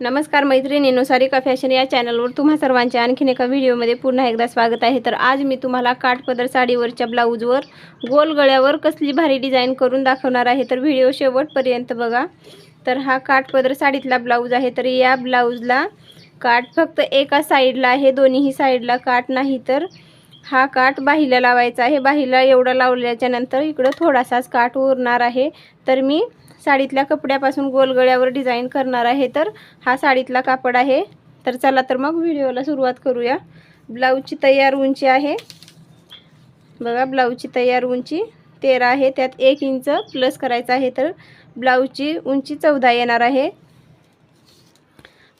नमस्कार मैत्रिणींनो सारिका फॅशन या चॅनलवर तुम्हा सर्वांचे आणखीन एका व्हिडिओमध्ये पुन्हा एकदा स्वागत आहे. तर आज मी तुम्हाला काठपदर साडीवरच्या ब्लाऊजवर गोल गळ्यावर कसली भारी डिझाईन करून दाखवणार आहे तर व्हिडिओ शेवटपर्यंत बघा. तर हा काठपदर साडीतला ब्लाऊज आहे तर या ब्लाऊजला काठ फक्त एका साईडला आहे दोन्हीही साईडला काठ नाही तर हा काठ बाहीला लावायचा आहे. बाहीला एवढा लावल्याच्या नंतर इकडं थोडासाच काठ उरणार आहे. तर मी साडीतल्या कपड्यापासून गोलगळ्यावर डिझाईन करणार आहे. तर हा साडीतला कापड आहे. तर चला तर मग व्हिडिओला सुरुवात करूया. ब्लाऊजची तयार उंची आहे. बघा ब्लाऊजची तयार उंची तेरा आहे. त्यात एक इंच प्लस करायचं आहे तर ब्लाऊजची उंची चौदा येणार आहे.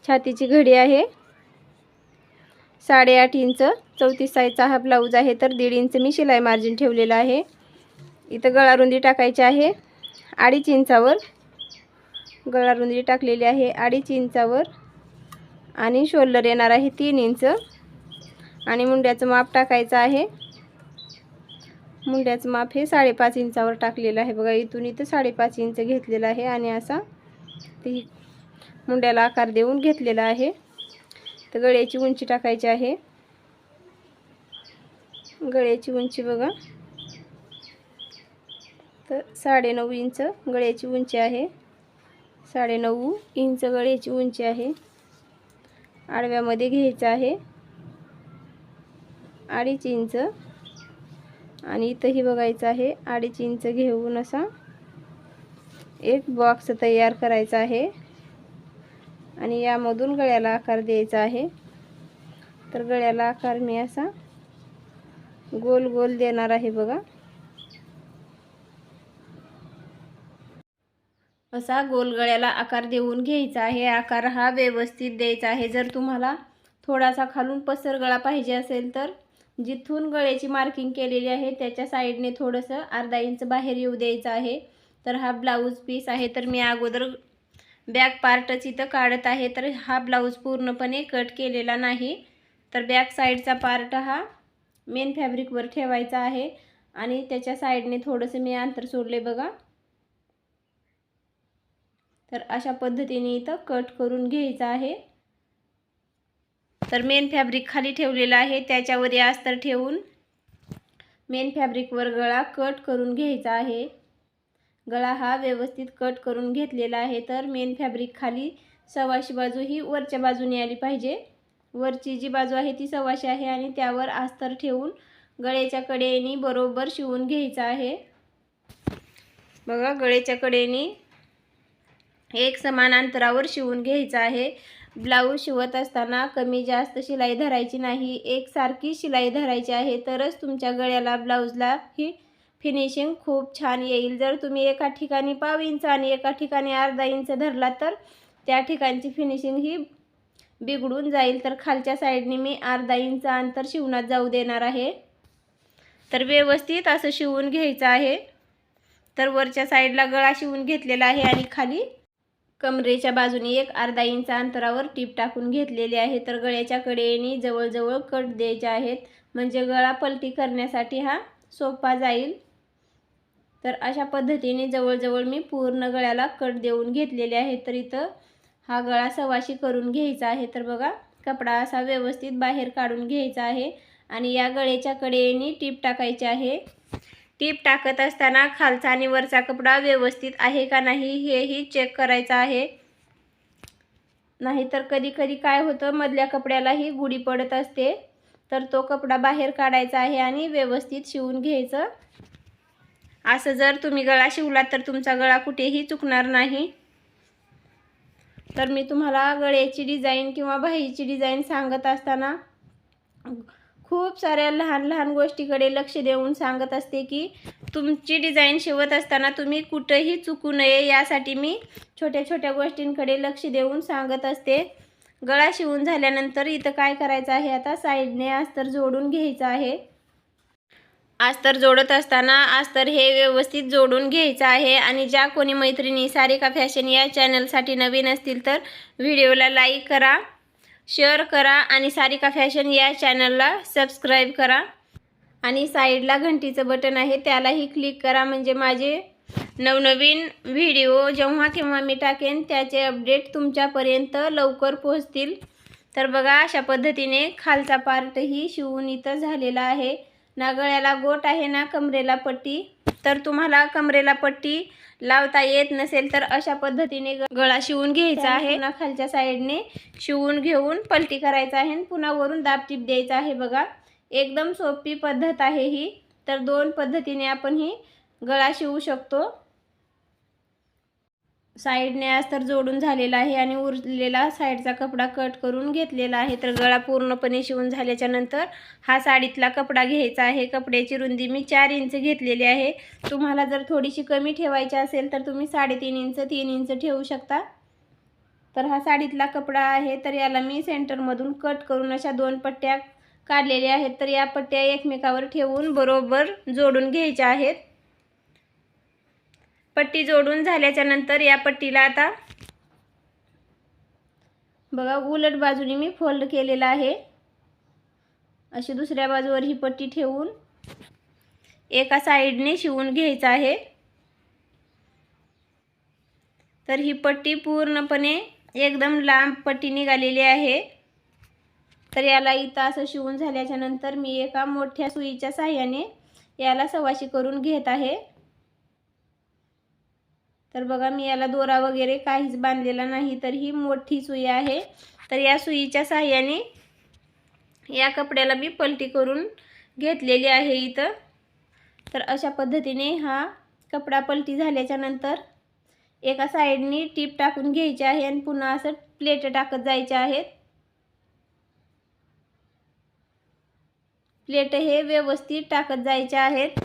छातीची घडी आहे. साडेआठ इंच चौतीस साईजचा हा ब्लाऊज आहे तर दीड इंच मी शिलाई मार्जिन ठेवलेलं आहे. इथं गळारुंदी टाकायची आहे अडीच इंचावर. गळारुंदी टाकलेली आहे अडीच इंचावर. आणि शोल्डर येणार आहे तीन इंच. आणि मुंड्याचं माप टाकायचं आहे. मुंड्याचं माप हे साडेपाच इंचावर टाकलेलं आहे. बघा इथून इथं साडेपाच इंच घेतलेलं आहे आणि असा ती मुंड्याला आकार देऊन घेतलेला आहे. तर गळ्याची उंची टाकायची आहे. गळ्याची उंची बघा. तर साडेनऊ इंच गळ्याची उंची आहे. साडेनऊ इंच गळ्याची उंची आहे. आडव्यामध्ये घ्यायचं आहे. अडीच इंच. आणि इथंही बघायचं आहे अडीच इंच घेऊन असा एक बॉक्स तयार करायचा आहे. आणि यामधून गळ्याला आकार द्यायचा आहे. तर गळ्याला आकार मी असा गोल गोल देणार आहे बघा. असा गोल गळ्याला आकार देऊन घ्यायचा आहे. आकार हा व्यवस्थित द्यायचा आहे. जर तुम्हाला थोडासा खालून पसर गळा पाहिजे असेल तर जिथून गळ्याची मार्किंग केलेली आहे त्याच्या साईडने थोडंसं अर्धा इंच बाहेर येऊ द्यायचं आहे. तर हा ब्लाऊज पीस आहे. तर मी अगोदर बॅक पार्टच इथं काढत आहे तर हा ब्लाऊज पूर्णपणे कट केलेला नाही. तर बॅक साईडचा पार्ट हा मेन फॅब्रिकवर ठेवायचा आहे आणि त्याच्या साईडने थोडंसं मी अंतर सोडले बघा. तर अशा पद्धतीने इथं कट करून घ्यायचं आहे. तर मेन फॅब्रिक खाली ठेवलेलं आहे त्याच्यावर या अस्तर ठेवून मेन फॅब्रिकवर गळा कट करून घ्यायचा आहे. गळा हा व्यवस्थित कट करून घेतलेला आहे. तर मेन फॅब्रिक खाली सव्वाशी बाजू ही वरच्या बाजूने आली पाहिजे. वरची जी बाजू आहे ती सव्वाशे आहे आणि त्यावर आस्तर ठेवून गळ्याच्या कडेने बरोबर शिवून घ्यायचं आहे. बघा गळ्याच्या कडेने एक समान अंतरावर शिवून घ्यायचं आहे. ब्लाऊज शिवत असताना कमी जास्त शिलाई धरायची नाही. एकसारखी शिलाई धरायची आहे. तरच तुमच्या गळ्याला ब्लाऊजला ही फिनिशिंग खूप छान येईल. जर तुम्ही एका ठिकाणी पाव इंच आणि एका ठिकाणी अर्धा इंच धरला तर त्या ठिकाणची फिनिशिंग ही बिघडून जाईल. तर खालच्या साईडने मी अर्धा इंच अंतर शिवणात जाऊ देणार आहे. तर व्यवस्थित असं शिवून घ्यायचं आहे. तर वरच्या साईडला गळा शिवून घेतलेला आहे आणि खाली कमरेच्या बाजूने एक अर्धा इंच अंतरावर टीप टाकून घेतलेली आहे. तर गळ्याच्या कडेने जवळजवळ कट द्यायचे आहेत. म्हणजे गळा पलटी करण्यासाठी हा सोपा जाईल. तर अशा पद्धतीने जवळजवळ मी पूर्ण गळ्याला कट देऊन घेतलेले आहे. तर इथं हा गळा सवाशी करून घ्यायचा आहे. तर बघा कपडा असा व्यवस्थित बाहेर काढून घ्यायचा आहे आणि या गळेच्या कडेने टीप टाकायची आहे. टीप टाकत असताना खालचा आणि वरचा कपडा व्यवस्थित आहे का नाही हेही चेक करायचं आहे. नाहीतर कधी कधी काय होतं मधल्या कपड्यालाही गुढी पडत असते. तर तो कपडा बाहेर काढायचा आहे आणि व्यवस्थित शिवून घ्यायचं. असं जर तुम्ही गळा शिवलात तर तुमचा गळा कुठेही चुकणार नाही. तर मी तुम्हाला गळ्याची डिझाईन किंवा बाहीची डिझाईन सांगत असताना खूप साऱ्या लहान लहान गोष्टीकडे लक्ष देऊन सांगत असते की तुमची डिझाईन शिवत असताना तुम्ही कुठंही चुकू नये यासाठी मी छोट्या छोट्या गोष्टींकडे लक्ष देऊन सांगत असते. गळा शिवून झाल्यानंतर इथं काय करायचं आहे? आता साईडने अस्तर जोडून घ्यायचं आहे. अस्तर जोडत असताना अस्तर हे व्यवस्थित जोडून घ्यायचं आहे. आणि ज्या कोणी मैत्रिणी सारिका फॅशन या चॅनलसाठी नवीन असतील तर व्हिडिओला लाईक करा शेअर करा आणि सारिका फॅशन या चॅनलला सबस्क्राईब करा. आणि साईडला घंटीचं बटन आहे त्यालाही क्लिक करा. म्हणजे माझे नवनवीन व्हिडिओ जेव्हा केव्हा मी टाकेन त्याचे अपडेट तुमच्यापर्यंत लवकर पोहोचतील. तर बघा अशा पद्धतीने खालचा पार्टही शिवून इथं झालेला आहे. ना गळ्याला गोट आहे ना कमरेला पट्टी. तर तुम्हाला कमरेला पट्टी लावता येत नसेल तर अशा पद्धतीने गळा शिवून घ्यायचा आहे. पुन्हा खालच्या साईडने शिवून घेऊन पलटी करायचा आहे आणि पुन्हा वरून दाबटीप द्यायचा आहे बघा. एकदम सोपी पद्धत आहे ही. तर दोन पद्धतीने आपण ही गळा शिवू शकतो. साईडने अस्तर जोडून झालेला आहे आणि उरलेला साईडचा कपडा कट करून घेतलेला आहे. तर गळा पूर्णपणे शिवून झाल्याच्यानंतर हा साडीतला कपडा घ्यायचा आहे. कपड्याची रुंदी मी चार इंच घेतलेली आहे. तुम्हाला जर थोडीशी कमी ठेवायची असेल तर तुम्ही साडेतीन इंच तीन इंच ठेवू शकता. तर हा साडीतला कपडा आहे. तर याला मी सेंटरमधून कट करून अशा दोन पट्ट्या काढलेल्या आहेत. तर या पट्ट्या एकमेकावर ठेवून बरोबर जोडून घ्यायच्या आहेत. पट्टी जोडून झाल्याच्यानंतर या पट्टीला आता बघा उलट बाजूने मी फोल्ड केलेला आहे. अशी दुसऱ्या बाजूवर ही पट्टी ठेवून एका साईडने शिवून घ्यायचं आहे. तर ही पट्टी पूर्णपणे एकदम लांब पट्टी निघालेली आहे. तर याला इथं असं शिवून झाल्याच्यानंतर मी एका मोठ्या सुईच्या साह्याने याला सवाशी करून घेत आहे. तर बघा मी याला दोरा वगैरे काहीच बांधलेला नाही तर ही मोठी सुई आहे. तर या सुईच्या साह्याने या कपड्याला मी पलटी करून घेतलेली आहे इथं. तर अशा पद्धतीने हा कपडा पलटी झाल्याच्यानंतर एका साईडनी टीप टाकून घ्यायची आहे आणि पुन्हा असं प्लेट टाकत जायचे आहेत. प्लेट हे व्यवस्थित टाकत जायचे आहेत.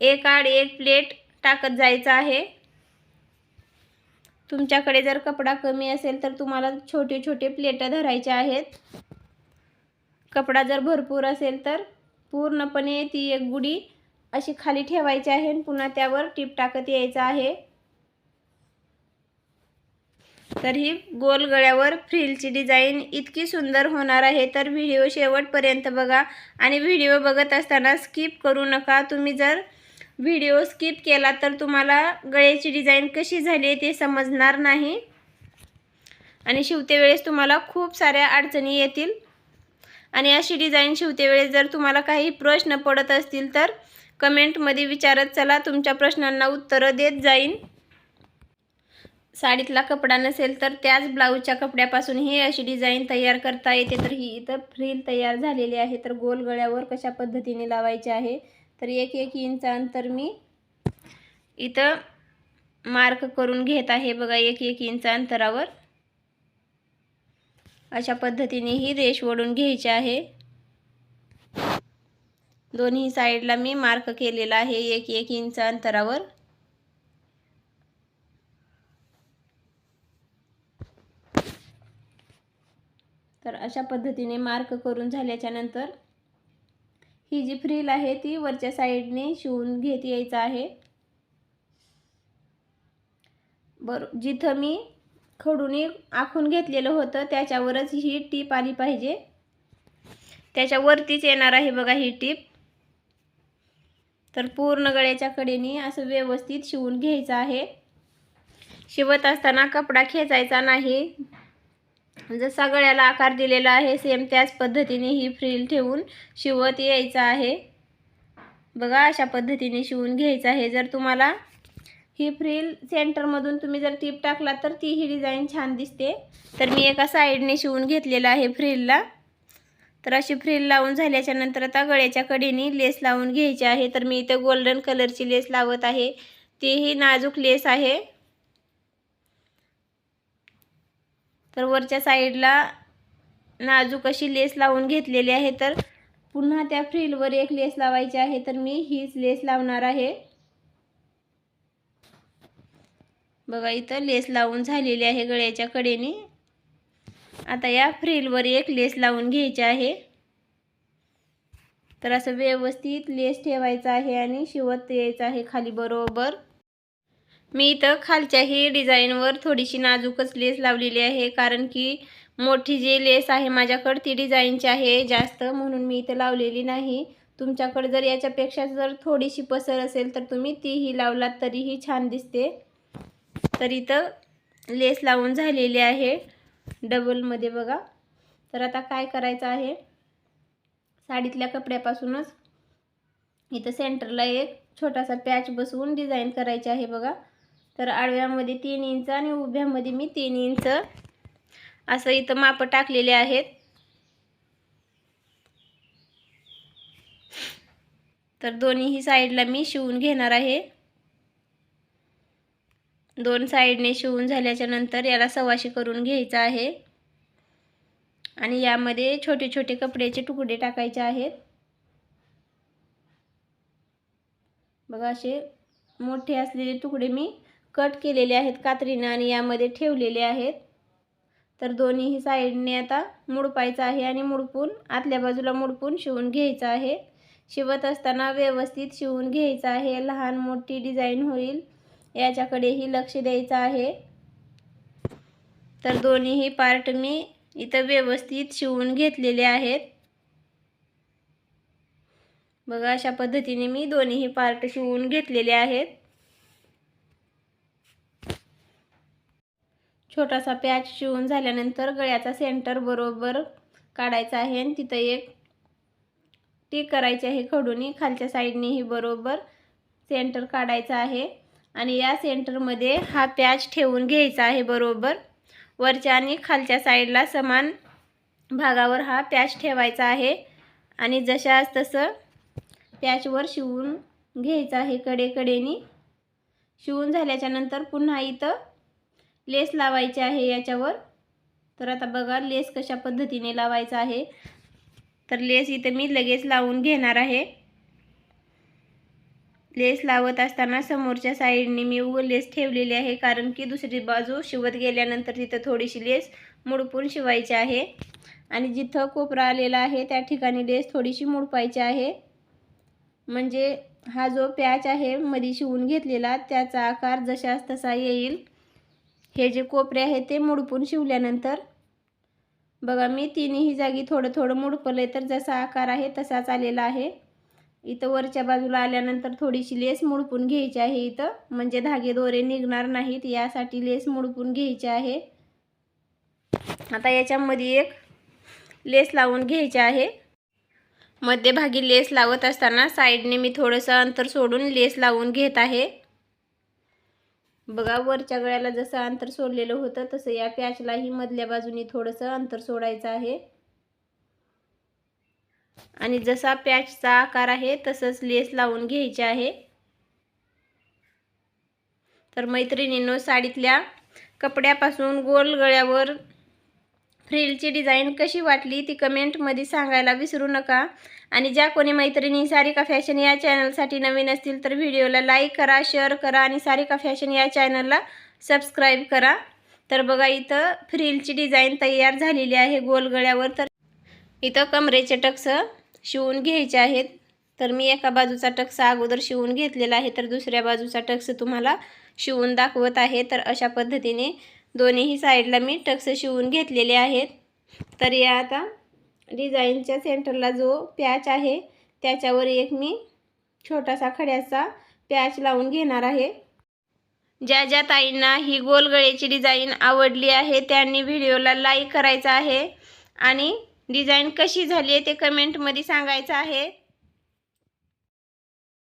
एक आड एक प्लेट टाकत जायचं आहे. तुमच्याकडे जर कपडा कमी असेल तर तुम्हाला छोटे छोटे प्लेटं धरायचे आहेत. कपडा जर भरपूर असेल तर पूर्णपणे ती एक गुढी अशी खाली ठेवायची आहे आणि पुन्हा त्यावर टीप टाकत यायचं आहे. तर ही गोल गळ्यावर फ्रिलची डिझाईन इतकी सुंदर होणार आहे. तर व्हिडिओ शेवटपर्यंत बघा आणि व्हिडिओ बघत असताना स्किप करू नका. तुम्ही जर व्हिडिओ स्किप केला तर तुम्हाला गळ्याची डिझाईन कशी झाली आहे ते समजणार नाही. आणि शिवते वेळेस तुम्हाला खूप साऱ्या अडचणी येतील. आणि अशी डिझाईन शिवते वेळेस जर तुम्हाला काही प्रश्न पडत असतील तर कमेंटमध्ये विचारत चला तुमच्या प्रश्नांना उत्तरं देत जाईन. साडीतला कपडा नसेल तर त्याच ब्लाऊजच्या कपड्यापासून ही अशी डिझाईन तयार करता येते. तर ही इथं फ्रील तयार झालेली आहे. तर गोल गळ्यावर कशा पद्धतीने लावायचे आहे तर एक एक इंच अंतर मी इथं मार्क करून घेत आहे बघा एक एक इंच अंतरावर. अशा पद्धतीने ही रेश ओढून घ्यायची आहे. दोन्ही साईडला मी मार्क केलेला आहे एक एक इंच अंतरावर. तर अशा पद्धतीने मार्क करून झाल्याच्यानंतर ही जी फ्रील आहे ती वरच्या साईडने शिवून घेत यायचं आहे. बरं जिथं मी खडूने आखून घेतलेलं होतं त्याच्यावरच ही टीप आली पाहिजे. त्याच्यावरतीच येणार आहे बघा ही टीप. तर पूर्ण गळ्याच्या कडेने असं व्यवस्थित शिवून घ्यायचं आहे. शिवत असताना कपडा खेचायचा नाही. म्हणजे जसा गळ्याला आकार दिलेला आहे सेम त्याच पद्धतीने ही फ्रील ठेवून शिवत यायचं आहे. बघा अशा पद्धतीने शिवून घ्यायचं आहे. जर तुम्हाला ही फ्रील सेंटरमधून तुम्ही जर टीप टाकला तर ती ही डिझाईन छान दिसते. तर मी एका साईडने शिवून घेतलेलं आहे फ्रीलला. तर अशी फ्रील लावून झाल्याच्यानंतर आता गळ्याच्या कडेने लेस लावून घ्यायची आहे. तर मी इथं गोल्डन कलरची लेस लावत आहे. तीही नाजूक लेस आहे. तर वरच्या साईडला नाजूक अशी लेस लावून घेतलेली आहे. तर पुन्हा त्या फ्रीलवर एक लेस लावायची आहे. तर मी हीच लेस लावणार आहे. बघा इथं लेस लावून झालेली आहे गळ्याच्या कडेने. आता या फ्रीलवर एक लेस लावून घ्यायची आहे. तर असं व्यवस्थित लेस ठेवायचा आहे आणि शिवत यायचं आहे खाली बरोबर. मी इथं खालच्याही डिझाईनवर थोडीशी नाजूकच लेस लावलेली आहे कारण की मोठी जी लेस आहे माझ्याकडं ती डिझाईनची आहे जास्त म्हणून मी इथं लावलेली नाही. तुमच्याकडे जर याच्यापेक्षा जर थोडीशी पसर असेल तर तुम्ही तीही लावलात तरीही छान दिसते. तर इथं लेस लावून झालेली आहे डबलमध्ये बघा. तर आता काय करायचं आहे? साडीतल्या कपड्यापासूनच इथं सेंटरला एक छोटासा पॅच बसवून डिझाईन करायची आहे बघा. तर आडव्यामध्ये तीन इंच आणि उभ्यामध्ये मी तीन इंच असं इथं माप टाकलेले आहेत. तर दोन्हीही साईडला मी शिवून घेणार आहे. दोन साईडने शिवून झाल्याच्यानंतर याला सवाशी करून घ्यायचं आहे. आणि यामध्ये छोटे छोटे कपड्याचे तुकडे टाकायचे आहेत. बघा असे मोठे असलेले तुकडे मी कट केलेले आहेत कात्रीनं आणि यामध्ये ठेवलेले आहेत. तर दोन्हीही साईडने आता मुडपायचं आहे आणि मुडपून आतल्या बाजूला मुडपून शिवून घ्यायचं आहे. शिवत असताना व्यवस्थित शिवून घ्यायचं आहे. लहान मोठी डिझाईन होईल. याच्याकडेही लक्ष द्यायचं आहे. तर दोन्हीही पार्ट मी इथं व्यवस्थित शिवून घेतलेले आहेत. बघा अशा पद्धतीने मी दोन्हीही पार्ट शिवून घेतलेले आहेत. छोटासा पॅच शिवून झाल्यानंतर गळ्याचा सेंटर बरोबर काढायचा आहे आणि तिथं एक टिक करायची आहे खडूनी. खालच्या साईडनेही बरोबर सेंटर काढायचं आहे. आणि या सेंटरमध्ये हा पॅच ठेवून घ्यायचा आहे बरोबर. वरच्या आणि खालच्या साईडला समान भागावर हा पॅच ठेवायचा आहे. आणि जशास तसं पॅचवर शिवून घ्यायचं आहे कडेकडेनी. शिवून झाल्याच्यानंतर पुन्हा इथं लेस लावायचे आहे याच्यावर. तर आता बघा लेस कशा पद्धतीने लावायचा आहे. तर लेस इथं मी लगेच लावून घेणार आहे. लेस लावत असताना समोरच्या साईडने मी उग लेस ठेवलेली आहे कारण की दुसरी बाजू शिवत गेल्यानंतर तिथं थोडीशी लेस मुडपून शिवायची आहे. आणि जिथं कोपरा आलेला आहे त्या ठिकाणी लेस थोडीशी मुडपायची आहे. म्हणजे हा जो पॅच आहे मध्ये शिवून घेतलेला त्याचा आकार जशास तसा येईल. हे जे कोपरे आहे ते मुडपून शिवल्यानंतर बघा मी तिन्ही जागी थोडं थोडं मुडपलं तर जसा आकार आहे तसाच आलेला आहे. इथं वरच्या बाजूला आल्यानंतर थोडीशी लेस मुडपून घ्यायची आहे इथं. म्हणजे धागे दोरे निघणार नाहीत यासाठी लेस मुडपून घ्यायची आहे. आता याच्यामध्ये एक लेस लावून घ्यायची आहे. मध्यभागी लेस लावत असताना साईडने मी थोडंसं अंतर सोडून लेस लावून घेत आहे. बघा वरच्या गळ्याला जसं अंतर सोडलेलं होतं तसं या प्याचलाही मधल्या बाजूनी थोडंसं अंतर सोडायचं आहे. आणि जसा पॅचचा आकार आहे तसंच लेस लावून घ्यायचे आहे. तर मैत्रिणींनो साडीतल्या कपड्यापासून गोल गळ्यावर फ्रिलची डिझाईन कशी वाटली ती कमेंटमध्ये सांगायला विसरू नका. आणि ज्या कोणी मैत्रिणी सारिका फॅशन या चॅनलसाठी नवीन असतील तर व्हिडिओला लाईक करा शेअर करा आणि सारिका फॅशन या चॅनलला सबस्क्राईब करा. तर बघा इथं फ्रिलची डिझाईन तयार झालेली आहे गोलगळ्यावर तर इथं कमरेचे टक्स शिवून घ्यायचे आहेत. तर मी एका बाजूचा टक्स अगोदर शिवून घेतलेला आहे. तर दुसऱ्या बाजूचा टक्स तुम्हाला शिवून दाखवत आहे. तर अशा पद्धतीने दोन्हीही साईडला मी टक्स शिवून घेतलेले आहेत. तर या आता डिझाईनच्या सेंटरला जो पॅच आहे त्याच्यावर एक मी छोटासा खड्याचा पॅच लावून घेणार आहे. ज्या ज्या ताईंना ही गोलगळेची डिझाईन आवडली आहे त्यांनी व्हिडिओला लाईक करायचा आहे. आणि डिझाईन कशी झाली आहे ते कमेंटमध्ये सांगायचं आहे.